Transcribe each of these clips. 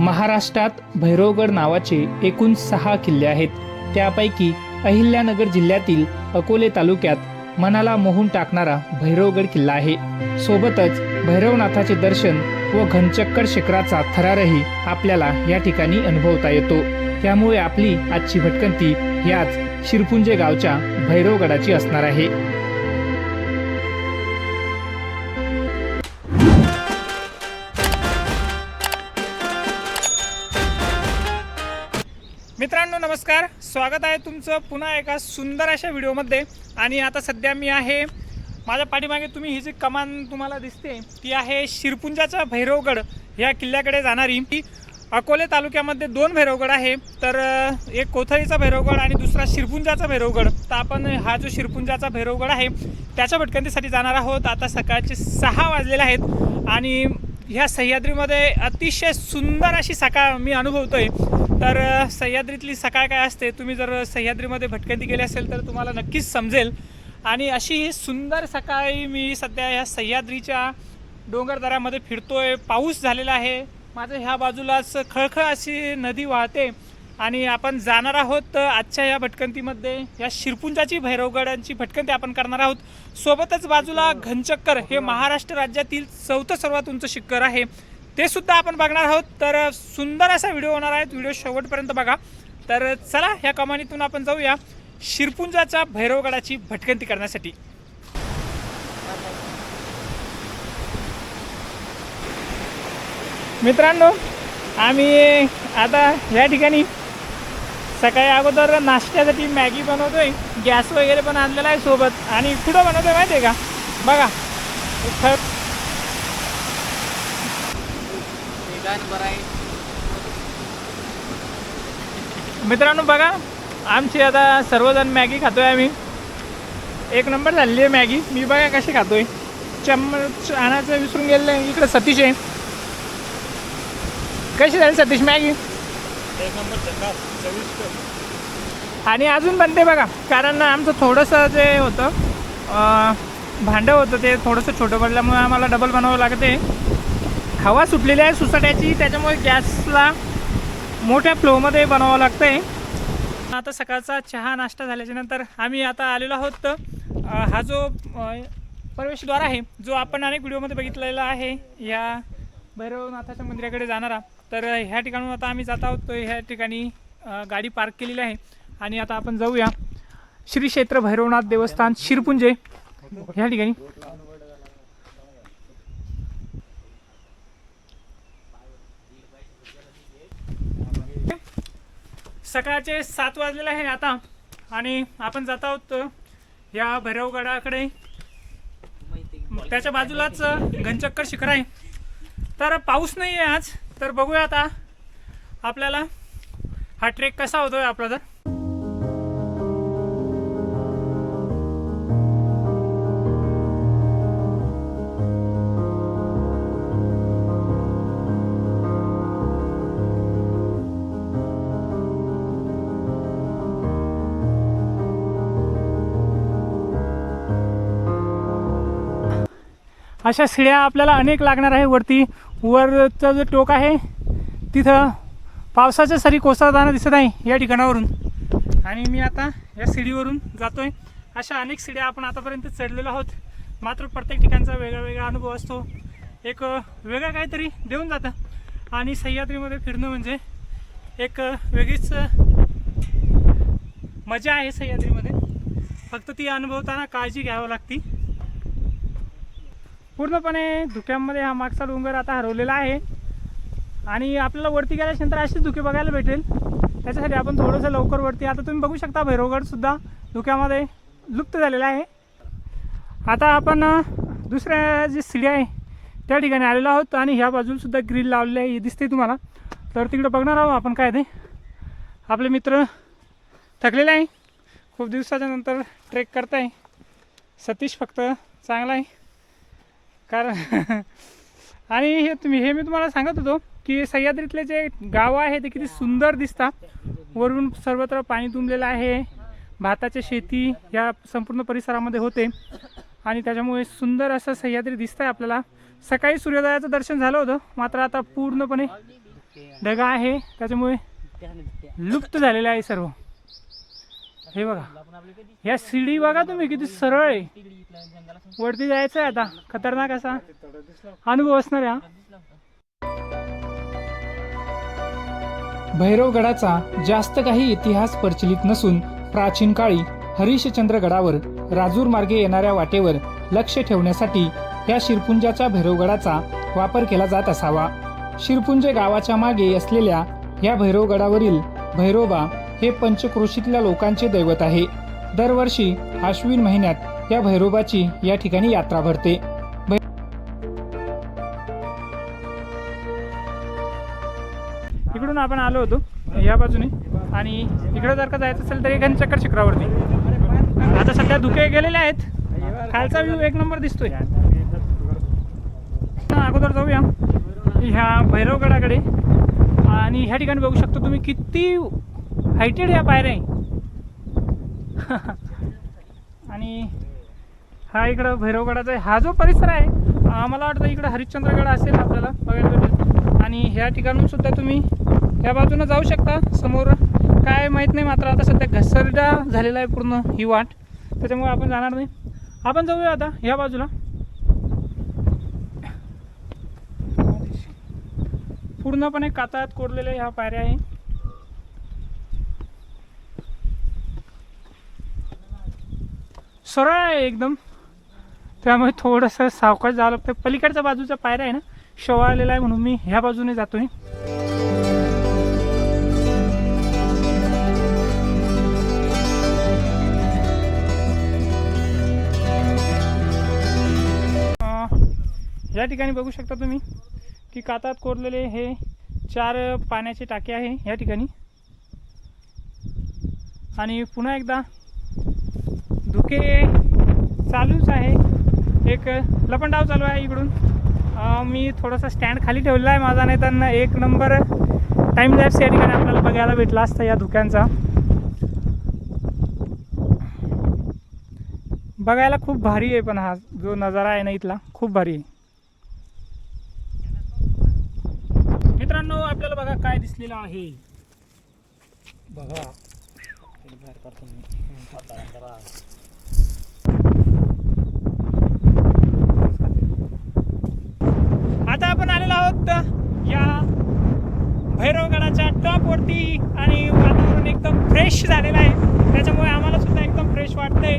महाराष्ट्रात भैरवगड नावाचे एकूण सहा किल्ले आहेत. त्यापैकी अहिल्यानगर जिल्ह्यातील अकोले तालुक्यात मनाला मोहून टाकणारा भैरवगड किल्ला आहे. सोबतच भैरवनाथाचे दर्शन व घनचक्कर शिखराचा थरारही आपल्याला या ठिकाणी अनुभवता येतो. त्यामुळे आपली आजची भटकंती याच शिरपुंजे गावच्या भैरवगडाची असणार आहे. स्वागत आहे तुमचं पुन्हा एका सुंदर अशा व्हिडिओमध्ये. आणि आता सध्या मी आहे माझ्या पाठीमागे तुम्ही ही जी कमान तुम्हाला दिसते ती आहे शिरपुंजाचा भैरवगड ह्या किल्ल्याकडे जाणारी. ती अकोले तालुक्यामध्ये दोन भैरवगड आहे तर एक कोथळीचा भैरवगड आणि दुसरा शिरपुंजाचा भैरवगड. तर आपण हा जो शिरपुंजाचा भैरवगड आहे त्याच्या भटकंतीसाठी जाणार आहोत. आता सकाळचे सहा वाजलेले आहेत आणि ह्या सह्याद्रीमध्ये अतिशय सुंदर अशी सकाळ मी अनुभवतो आहे तर सह्याद्रीतली सकाळ काय असते तुम्ही जर सह्याद्रीमध्ये भटकंती गेली असेल तर तुम्हाला नक्कीच समजेल. आणि अशी ही सुंदर सकाळी मी सध्या ह्या सह्याद्रीच्या डोंगरदऱ्यामध्ये फिरतोय. पाऊस झालेला आहे. माझं ह्या बाजूलाच खळखळ अशी नदी वाहते. आणि आपण जाणार आहोत आजच्या या भटकंतीमध्ये. या शिरपुंजाची भैरवगडांची भटकंती आपण करणार आहोत. सोबतच बाजूला घनचक्कर हे महाराष्ट्र राज्यातील चौथं सर्वात उंच शिखर आहे. ते सुद्धा आपण बघणार आहोत. तर सुंदर असा व्हिडिओ होणार आहे. व्हिडिओ शेवटपर्यंत बघा. तर चला ह्या कमानीतून आपण जाऊया. शिरपुंजाच्या भैरवगडाची भटकंती करण्यासाठी. मित्रांनो आम्ही आता या ठिकाणी सकाळी अगोदर नाश्त्यासाठी मॅगी बनवतोय. गॅस वगैरे पण आणलेला आहे सोबत. आणि कुठं बनवतोय माहिती आहे का? बघा. मित्रांनो बघा आमची आता सर्वजण मॅगी खातोय आम्ही. एक नंबर झालेली आहे मॅगी. मी बघा कशी खातोय. चम्मच आणायचं विसरून गेलेलं आहे. इकडं सतीश आहे. कशी झाली सतीश मॅगी? आणि अजून बनते बघा. कारण आमचं थोडंसं जे होतं भांडं होतं ते थोडंसं छोटं पडल्यामुळे आम्हाला डबल बनावं लागते. हवा सुटलेली आहे सुसाट्याची त्याच्यामुळे गॅसला मोठ्या फ्लोमध्ये बनवावं लागतं आहे आता सकाळचा चहा नाश्ता झाल्याच्यानंतर आम्ही आता आलेलो आहोत हा जो प्रवेशद्वार आहे जो आपण अनेक व्हिडिओमध्ये बघितलेला आहे या भैरवनाथाच्या मंदिराकडे जाणारा. तर ह्या ठिकाणून आता आम्ही जात आहोत ह्या ठिकाणी गाडी पार्क केलेली आहे आणि आता आपण जाऊया. श्री क्षेत्र भैरवनाथ देवस्थान शिरपुंजे ह्या ठिकाणी. सकाळचे सात वाजलेले आहे आता. आणि आपण जात आहोत या भैरवगडाकडे. त्याच्या बाजूलाच घनचक्कर शिखर आहे. तर पाऊस नाही आहे आज. तर बघूया आता आपल्याला हा ट्रेक कसा होतोय आपला तर. अशा शिड्या आपल्याला अनेक लागणार आहे. वरती वरचं जे टोक आहे तिथं पावसाच्या सरी कोसळताना दिसत आहे या ठिकाणावरून. आणि मी आता या शिडीवरून जातोय. अशा अनेक शिड्या आपण आतापर्यंत चढलेलो आहोत. मात्र प्रत्येक ठिकाणचा वेगळा वेगळा अनुभव असतो. एक वेगळं काहीतरी देऊन जातं. आणि सह्याद्रीमध्ये फिरणं म्हणजे एक वेगळीच मजा आहे सह्याद्रीमध्ये. फक्त ती अनुभवताना काळजी घ्यावं लागती. पूर्णपणे धुक्यामध्ये हा मागचा डोंगर आता हरवलेला आहे. आणि आपल्याला वरती गेल्यानंतर असेच धुके बघायला भेटेल. त्याच्यासाठी आपण थोडंसं लवकर वरती आता तुम्ही बघू शकता भैरवगडसुद्धा धुक्यामध्ये लुप्त झालेला आहे. आता आपण दुसऱ्या जी सिडी आहे त्या ठिकाणी आलेलो आहोत आणि ह्या बाजूलासुद्धा ग्रिल लावलेली आहे. हे दिसते तुम्हाला. तर तिकडे बघणार आहोत आपण काय ते. आपले मित्र थकलेले आहे. खूप दिवसाच्या नंतर ट्रेक करताय. सतीश फक्त चांगला आहे. कारण आणि हे तुम्ही हे मी तुम्हाला सांगत होतो की सह्याद्रीतले जे गाव आहे ते किती सुंदर दिसतात. वरून सर्वत्र पाणी तुंबलेलं आहे. भाताची शेती या संपूर्ण परिसरामध्ये होते. आणि त्याच्यामुळे सुंदर असं सह्याद्री दिसतंय आपल्याला. सकाळी सूर्योदयाचं दर्शन झालं होतं. मात्र आता पूर्णपणे ढगा आहे. त्याच्यामुळे लुप्त झालेलं आहे सर्व. हे बघा. ह्या शिडी बघा तुम्ही किती सरळ आहे. वरती जायचं आहे आता. खतरनाक असा अनुभव असणार हा. भैरवगडाचा जास्त काही इतिहास प्रचलित नसून प्राचीन काळी हरिश्चंद्रगडावर राजूर मार्गे येणाऱ्या वाटेवर लक्ष ठेवण्यासाठी या शिरपुंजाच्या भैरवगडाचा वापर केला जात असावा. शिरपुंजे गावाच्या मागे असलेल्या या भैरवगडावरील भैरोबा हे पंचक्रोशीतल्या लोकांचे दैवत आहे. दरवर्षी आश्विन महिन्यात या भैरोबाची या ठिकाणी यात्रा भरते. इकडून आपण आलो होतो या बाजूने. आणि इकडे जर का जायचं असेल तर एक चक्कर शिखरावरती. आता सध्या धुके गेलेले आहेत. खालचा व्ह्यू एक नंबर दिसतोय. अगोदर जाऊया. ह्या भैरवगडाकडे आणि ह्या ठिकाणी बघू शकतो तुम्ही किती हायटेड ह्या पायऱ्या आहे. आणि हा इकडं भैरवगडाचा आहे. हा जो परिसर आहे मला वाटतं इकडं हरिश्चंद्रगड असेल आपल्याला बघायला भेटेल. आणि ह्या ठिकाणून सुद्धा तुम्ही या बाजूनं जाऊ शकता. समोर काय माहीत नाही मात्र आता सध्या घसरडा झालेला आहे पूर्ण ही वाट. त्याच्यामुळे आपण जाणार नाही. आपण जाऊया आता ह्या बाजूला. पूर्णपणे कातात कोरलेल्या ह्या पायऱ्या आहे. सरळ आहे एकदम. त्यामुळे थोडंसं सावकाश जावं लागतं पलीकडच्या बाजूचा पायरा आहे ना शोवाळलेला आहे म्हणून मी ह्या बाजूने जातोय. या ठिकाणी बघू शकता तुम्ही की कातात कोरलेले हे चार पाण्याचे टाके आहे या ठिकाणी. आणि पुन्हा एकदा धुके चालूच आहे. एक लपंडाव चालू आहे इकडून. मी थोडासा स्टँड खाली ठेवलेला आहे माझा नाही तर एक नंबर टाईम लॅप्स या ठिकाणी आपल्याला बघायला भेटला असता या धुक्यांचा. बघायला खूप भारी आहे पण हा जो नजारा आहे ना इथला खूप भारी आहे. मित्रांनो आपल्याला बघा काय दिसलेलं आहे. बघा. आता आपण आलेलो आहोत या भैरवगडाच्या टॉपवरती आणि वातावरण एकदम फ्रेश झालेलं आहे. त्याच्यामुळे आम्हाला सुद्धा एकदम फ्रेश वाटतंय.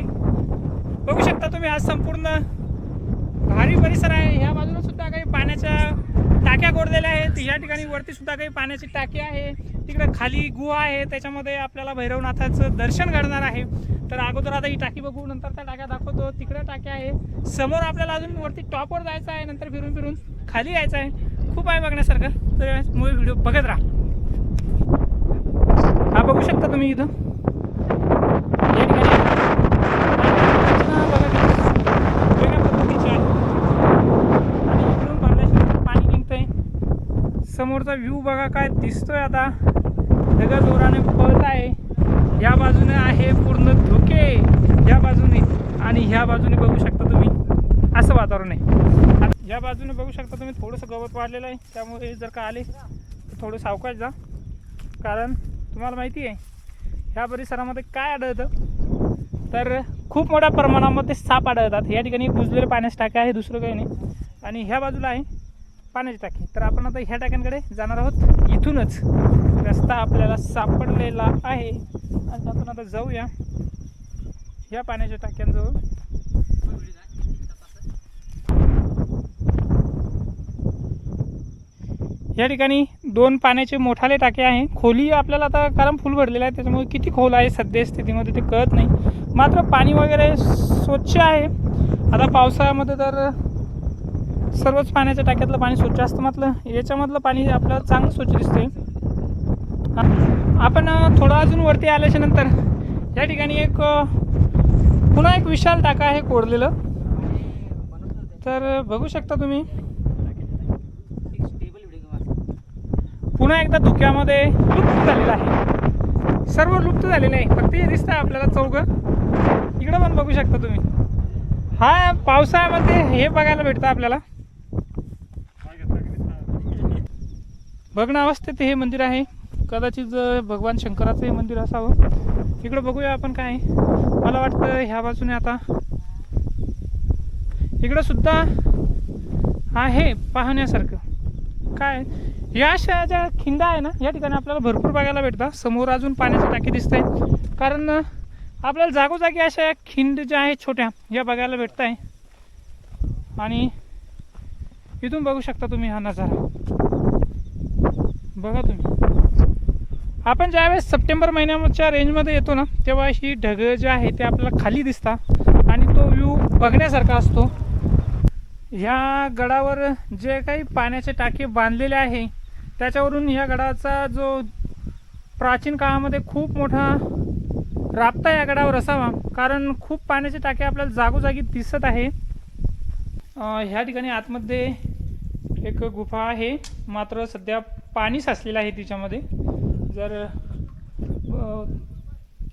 बघू शकता तुम्ही आज संपूर्ण भारी परिसर आहे. ह्या बाजूला सुद्धा काही पाण्याच्या टाक्या कोरलेल्या आहेत. या ठिकाणी वरती सुद्धा काही पाण्याची टाकी आहे. तिकडे खाली गुहा आहे. त्याच्यामध्ये आपल्याला भैरवनाथाचं दर्शन घडणार आहे. तर अगोदर आता ही टाकी बघू नंतर त्या टाक्या दाखवतो. तिकडे टाक्या आहे. समोर आपल्याला अजून वरती टॉपवर जायचं आहे. नंतर फिरून फिरून खाली यायचं आहे. खूप आहे बघण्यासारखं. तर मूवी व्हिडिओ बघत राहा. हा बघू शकता तुम्ही इथं या ठिकाणी हा, बघा किती वेगळ्या पद्धतीचे आहे आणि इकडून बांगलादेशात पाणी निघतंय समोरचा व्ह्यू बघा काय दिसतोय आता. ढग जोराने पळत आहे. या बाजूने आहे पूर्ण धुके. या बाजूने आणि ह्या बाजूने बघू शकता तुम्ही असं वातावरण आहे. आता या बाजूने बघू शकता तुम्ही थोडंसं गवत वाढलेलं आहे. त्यामुळे जर का आले तर थोडं सावकाश जा. कारण तुम्हाला माहिती आहे ह्या परिसरामध्ये काय आढळतं? तर खूप मोठ्या प्रमाणामध्ये साप आढळतात. या ठिकाणी बुजलेले पाण्यास टाकी आहे दुसरं काही नाही. आणि ह्या बाजूला आहे पाण्याची टाकी. तर आपण आता ह्या टाक्यांकडे जाणार आहोत. इथूनच रस्ता आपल्याला सापडलेला आहे. आणि आपण आता जाऊया ह्या पाण्याच्या टाक्यांजवळ. या ठिकाणी दोन पाण्याचे मोठाले टाके आहे. खोली आपल्याला आता कारण फुल भरलेलं आहे त्याच्यामुळे किती खोल आहे सध्या स्थितीमध्ये ते कळत नाही. मात्र पाणी वगैरे स्वच्छ आहे. आता पावसाळ्यामध्ये तर सर्वच पाण्याच्या टाक्यातलं पाणी स्वच्छ असतं म्हटलं. याच्यामधलं पाणी आपलं चांगलं स्वच्छ दिसते आपण थोडं अजून वरती आल्याच्यानंतर या ठिकाणी एक पुन्हा एक विशाल टाका आहे कोरलेलं. तर बघू शकता तुम्ही. पुन्हा एकदा धुक्यामध्ये लुप्त झालेलं आहे. सर्व लुप्त झालेलं आहे. फक्त हे दिसतं आपल्याला चौघं. इकडं पण बघू शकता तुम्ही. हा पावसाळ्यामध्ये हे बघायला भेटतं आपल्याला. भग्न अवस्थेत हे मंदिर आहे. कदाचित भगवान शंकराचं हे मंदिर असावं. इकडं बघूया आपण काय मला वाटतं ह्या बाजूने आता इकडं सुद्धा आहे पाहण्यासारखं. काय? या अशा ज्या खिंडा आहे ना? या ठिकाणी आपल्याला भरपूर बघायला भेटतात. समोर अजून पाण्याची टाकी दिसत आहे कारण आपल्याला जागोजागी अशा या खिंड ज्या आहेत छोट्या या बघायला भेटत आहे आणि इथून बघू शकता तुम्ही हा नजारा. बघा तुम्ही. आपण ज्यावेळेस सप्टेंबर महिन्याच्या रेंजमध्ये येतो ना तेव्हा ही ढगं जे आहे ते आपल्याला खाली दिसतात. आणि तो व्ह्यू बघण्यासारखा असतो. ह्या गडावर जे काही पाण्याचे टाके बांधलेले आहे त्याच्यावरून ह्या गडाचा जो प्राचीन काळामध्ये खूप मोठा राबता या गडावर असावा. कारण खूप पाण्याचे टाके आपल्याला जागोजागी दिसत आहे. ह्या ठिकाणी आतमध्ये एक गुफा आहे. मात्र सध्या पाणी साचलेलं आहे तिच्यामध्ये. जर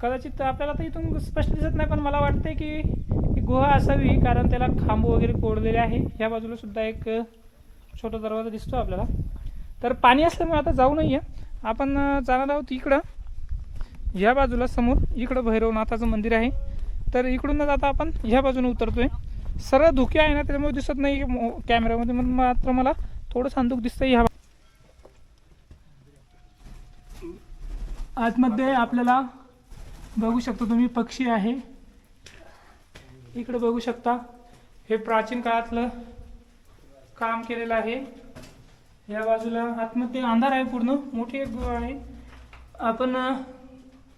कदाचित आपल्याला तर इथून स्पष्ट दिसत नाही पण मला वाटते की ही गुहा असावी कारण त्याला खांब वगैरे कोडलेले आहे. ह्या बाजूला सुद्धा एक छोटा दरवाजा दिसतो आपल्याला. तर पाणी असल्यामुळे आता जाऊ नाही आहे आपण जाणार आहोत इकडं. ह्या बाजूला समोर. इकडं भैरवनाथाचं मंदिर आहे. तर इकडूनच आता आपण ह्या बाजूने उतरतोय. सरळ धुके आहे ना त्याच्यामुळे दिसत नाही मो- कॅमेऱ्यामध्ये मग मात्र मला थोडं सांदूक दिसतंय ह्या आतमध्ये आपल्याला बघू शकता तुम्ही पक्षी आहे. इकडे बघू शकता. हे प्राचीन काळातलं काम केलेलं आहे. या बाजूला आतमध्ये अंधार आहे पूर्ण. मोठी एक गुहा आहे. आपण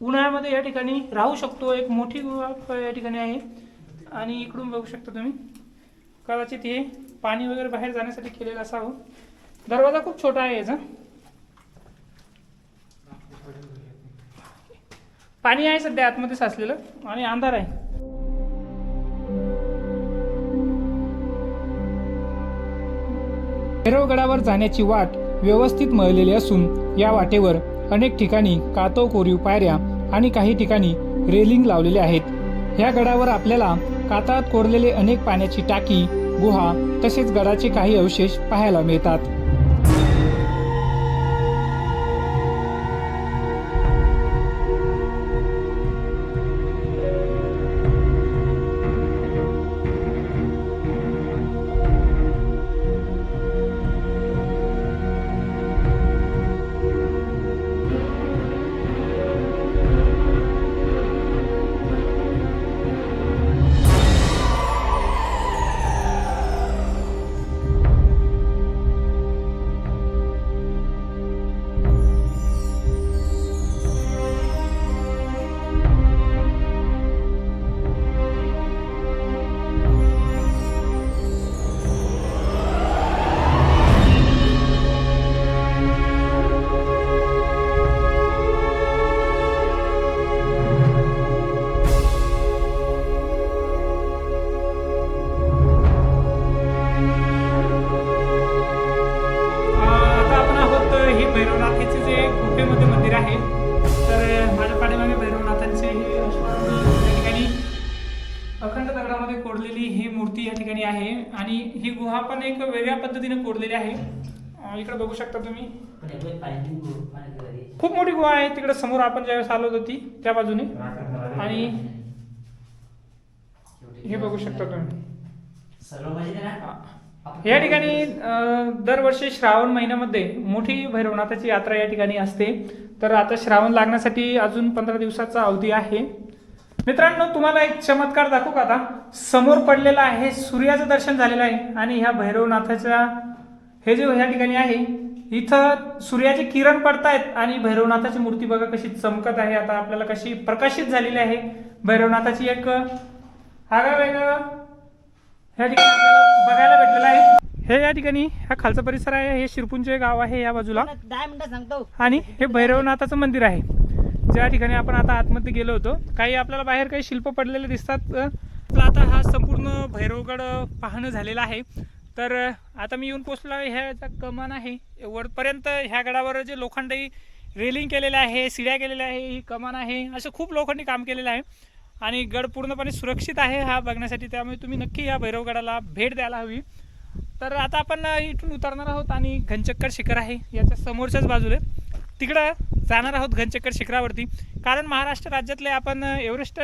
उन्हाळ्यामध्ये या ठिकाणी राहू शकतो. एक मोठी गुहा या ठिकाणी आहे. आणि इकडून बघू शकता तुम्ही. कदाचित हे पाणी वगैरे बाहेर जाण्यासाठी केलेलं असावं. दरवाजा खूप छोटा आहे याचा. पाणी आहे सध्या आतमध्ये साचलेलं आणि अंधार आहे. भैरवगडावर जाण्याची वाट व्यवस्थित मळलेली असून या वाटेवर अनेक ठिकाणी कातव कोरीव पायऱ्या आणि काही ठिकाणी रेलिंग लावलेले आहेत. ह्या गडावर आपल्याला कातळात कोरलेले अनेक पाण्याची टाकी गुहा तसेच गडाचे काही अवशेष पाहायला मिळतात. गुहा पण एक वेगळ्या पद्धतीने कोरलेली आहे. इकडे बघू शकता तुम्ही. खूप मोठी गुहा आहे. तिकडे समोर आपण ज्यावेळेस आलो होतो ती त्या बाजूने. आणि हे बघू शकता तुम्ही. या ठिकाणी दरवर्षी श्रावण महिन्यामध्ये मोठी भैरवनाथाची यात्रा या ठिकाणी असते. तर आता श्रावण लागण्यासाठी अजून पंधरा दिवसाचा अवधी आहे. मित्रांनो तुम्हाला एक चमत्कार दाखवू का आता? समोर पडलेला आहे सूर्याचं दर्शन झालेलं आहे आणि ह्या भैरवनाथाच्या हे जे ह्या ठिकाणी आहे इथं सूर्याचे किरण पडतायत आणि भैरवनाथाची मूर्ती बघा कशी चमकत आहे. आता आपल्याला कशी प्रकाशित झालेली आहे. भैरवनाथाची एक आगळं वेगळं ह्या ठिकाणी आपल्याला बघायला भेटलेलं आहे. हे या ठिकाणी हा खालचा परिसर आहे हे शिरपुंजे गाव आहे या बाजूला. दहा मिनिटं सांगतो. आणि हे भैरवनाथाचं मंदिर आहे. ज्या ठिकाणी आपण आता आतमध्ये गेलो होतो काही आपल्याला बाहेर काही शिल्प पडलेले दिसतात. आता हा संपूर्ण भैरवगड पाहणं झालेला आहे. तर आता मी येऊन पोचलो ह्याचा कमान आहे. वरपर्यंत ह्या गडावर जे लोखंडी रेलिंग केलेलं आहे सिड्या केलेल्या आहे ही कमान आहे. असं खूप लोखंडी काम केलेलं आहे. आणि गड पूर्णपणे सुरक्षित आहे हा बघण्यासाठी त्यामुळे तुम्ही नक्की या भैरवगडाला भेट द्यायला हवी. तर आता आपण इथून उतरणार आहोत आणि घनचक्कर शिखर आहे याच्या समोरच्याच बाजूला. तिकडं जाणार आहोत घनचक्कर शिखरावरती. कारण महाराष्ट्र राज्यातले आपण एव्हरेस्ट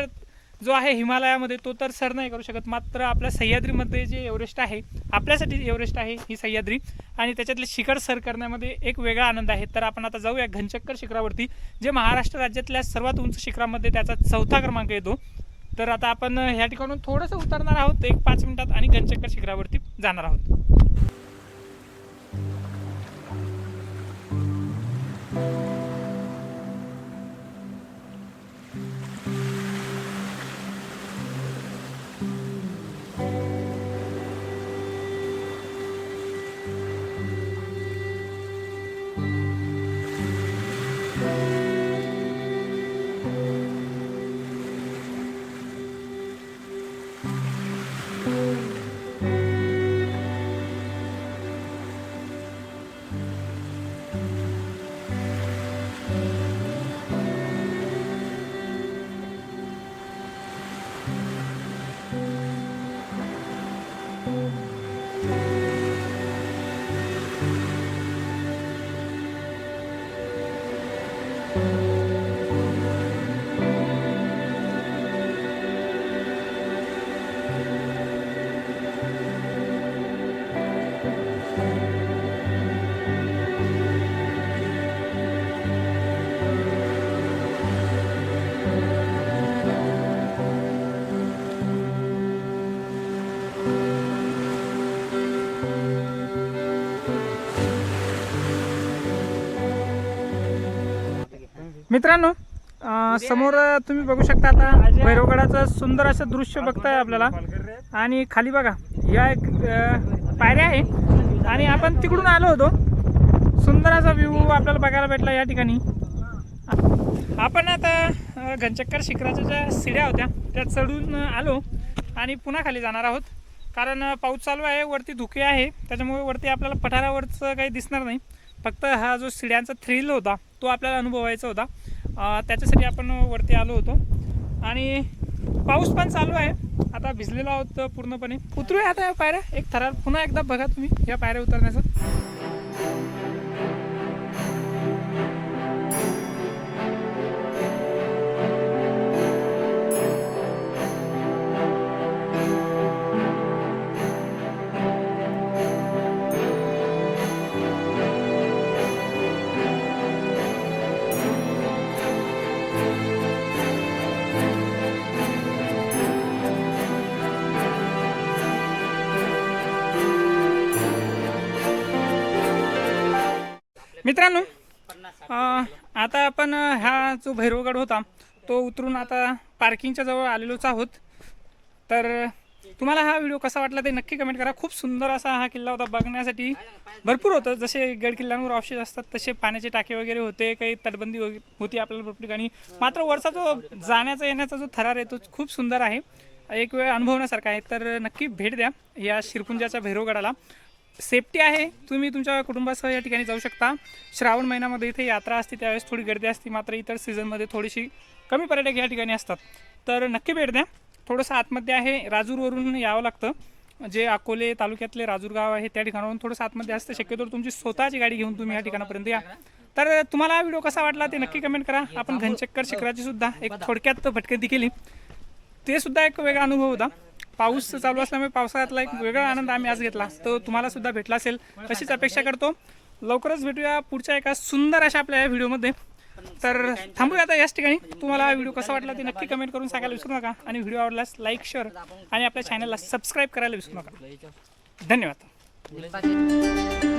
जो आहे हिमालयामध्ये तो तर सर नाही करू शकत. मात्र आपल्या सह्याद्रीमध्ये जे एव्हरेस्ट आहे आपल्यासाठी एव्हरेस्ट आहे ही सह्याद्री. आणि त्याच्यातले शिखर सर करण्यामध्ये एक वेगळा आनंद आहे. तर आपण आता जाऊया घनचक्कर शिखरावरती जे महाराष्ट्र राज्यातल्या सर्वात उंच शिखरामध्ये त्याचा चौथा क्रमांक येतो. तर आता आपण ह्या ठिकाणून थोडंसं उतरणार आहोत. एक पाच मिनिटात आणि घनचक्कर शिखरावरती जाणार आहोत. मित्रांनो अं, समोर तुम्ही बघू शकता आता भैरवगडाचं सुंदर असं दृश्य बघताय आपल्याला. आणि खाली बघा या एक अं, पायऱ्या आहे. आणि आपण तिकडून आलो होतो. सुंदर असा व्ह्यू आपल्याला बघायला भेटला या ठिकाणी. आपण आता घनचक्कर शिखराच्या ज्या शिड्या होत्या त्या चढून आलो. आणि पुन्हा खाली जाणार आहोत. कारण पाऊस चालू आहे वरती धुके आहे. त्याच्यामुळे वरती आपल्याला पठारावरचं काही दिसणार नाही. फक्त हा जो शिड्यांचा थ्रिल होता तो आपल्याला अनुभवायचा होता. त्याच्यासाठी आपण वरती आलो होतो. आणि पाऊस पण चालू आहे. आता भिजलेलो आहोत पूर्णपणे. उतरूया आता या पायऱ्या. एक थरार पुन्हा एकदा बघा तुम्ही या पायऱ्या उतरण्याचं. मित्रांनो आता आपण हा जो भैरवगड होता तो उतरून आता पार्किंगच्या जवळ आलेलोच आहोत. तर तुम्हाला हा व्हिडिओ कसा वाटला ते नक्की कमेंट करा. खूप सुंदर असा हा किल्ला होता बघण्यासाठी. भरपूर होतं जसे गड किल्ल्यांवर ऑप्शन असतात तसे पाण्याचे टाके वगैरे होते काही तटबंदी वगैरे होती आपल्याला भरपूर ठिकाणी. मात्र वरचा जो जाण्याचा येण्याचा जो थरार आहे तो खूप सुंदर आहे. एक वेळ अनुभवण्यासारखा आहे. तर नक्की भेट द्या या शिरपुंजाच्या भैरवगडाला. सेफ्टी आहे. तुम्ही तुमच्या कुटुंबासह या ठिकाणी जाऊ शकता. श्रावण महिन्यामध्ये इथे यात्रा असते त्यावेळेस थोडी गर्दी असते मात्र इतर सीझनमध्ये थोडीशी कमी पर्यटक या ठिकाणी असतात. तर नक्की भेट द्या. थोडंसं आतमध्ये आहे राजूरवरून यावं लागतं. जे अकोले तालुक्यातले राजूर गाव आहे त्या ठिकाणावरून थोडंसं आतमध्ये असतं. शक्यतो तुमची स्वतःची गाडी घेऊन तुम्ही या ठिकाणापर्यंत या. तर तुम्हाला व्हिडिओ कसा वाटला ते नक्की कमेंट करा. आपण घनचक्कर शिखराची सुद्धा एक थोडक्यात भटकंती केली. ते सुद्धा एक वेगळा अनुभव होता. पाऊस चालू असल्यामुळे पावसाळ्यातला एक वेगळा आनंद आम्ही आज घेतला. तो तुम्हाला सुद्धा भेटला असेल. तशीच अपेक्षा करतो. लवकरच भेटूया पुढच्या एका सुंदर अशा आपल्या या व्हिडिओमध्ये. तर थांबूया आता याच ठिकाणी. तुम्हाला व्हिडिओ कसा वाटला ते नक्की कमेंट करून सांगायला विसरू नका. आणि व्हिडिओ आवडल्यास लाईक शेअर आणि आपल्या चॅनलला सबस्क्राईब करायला विसरू नका. धन्यवाद.